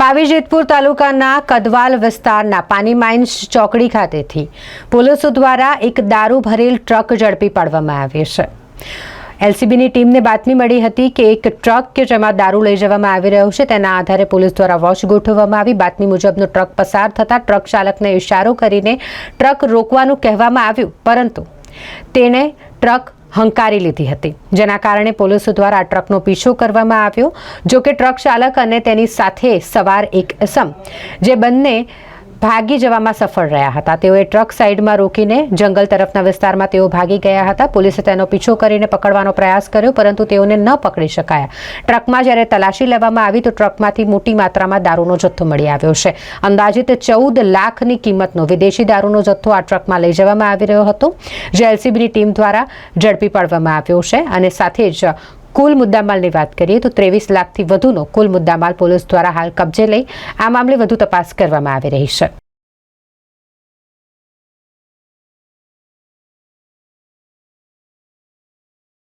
પાવી જેતપુર તાલુકાના કદવાલ વિસ્તારના પાની માઇન્સ ચોકડી ખાતેથી પોલીસો દ્વારા એક દારૂ ભરેલ ટ્રક ઝડપી પાડવામાં આવી છે. એલસીબીની ટીમને બાતમી મળી હતી કે એક ટ્રક કે જેમાં દારૂ લઈ જવામાં આવી રહ્યો છે તેના આધારે પોલીસ દ્વારા વોચ ગોઠવવામાં આવી. બાતમી મુજબનો ટ્રક પસાર થતાં ટ્રક ચાલકને ઇશારો કરીને ટ્રક રોકવાનું કહેવામાં આવ્યું, પરંતુ તેણે ટ્રક હંકારી લીધી હતી. જેના કારણે પોલીસો દ્વારા ટ્રકનો પીછો કરવામાં આવ્યો જો કે ટ્રક ચાલક અને તેની સાથે સવાર એક અસમ જે બંને ભાગી જવામાં સફળ રહ્યા હતા. તેઓએ ટ્રક સાઈડમાં રોકીને જંગલ તરફના વિસ્તારમાં તેઓ ભાગી ગયા હતા. પોલીસે તેનો પીછો કરીને પકડવાનો પ્રયાસ કર્યો, પરંતુ તેઓને ન પકડી શકાયા. ટ્રકમાં જ્યારે તલાશી લેવામાં આવી, તો ટ્રકમાંથી મોટી માત્રામાં દારૂનો જથ્થો મળી આવ્યો છે. અંદાજિત ચૌદ લાખની કિંમતનો વિદેશી દારૂનો જથ્થો આ ટ્રકમાં લઈ જવામાં આવી રહ્યો હતો. જે એલસીબીની ટીમ દ્વારા ઝડપી પાડવામાં આવ્યો છે અને સાથે જ કુલ મુદ્દામાલની વાત કરીએ તો ત્રેવીસ લાખથી વધુનો કુલ મુદ્દામાલ પોલીસ દ્વારા હાલ કબજે લઈ આ મામલે વધુ તપાસ કરવામાં આવી રહી છે.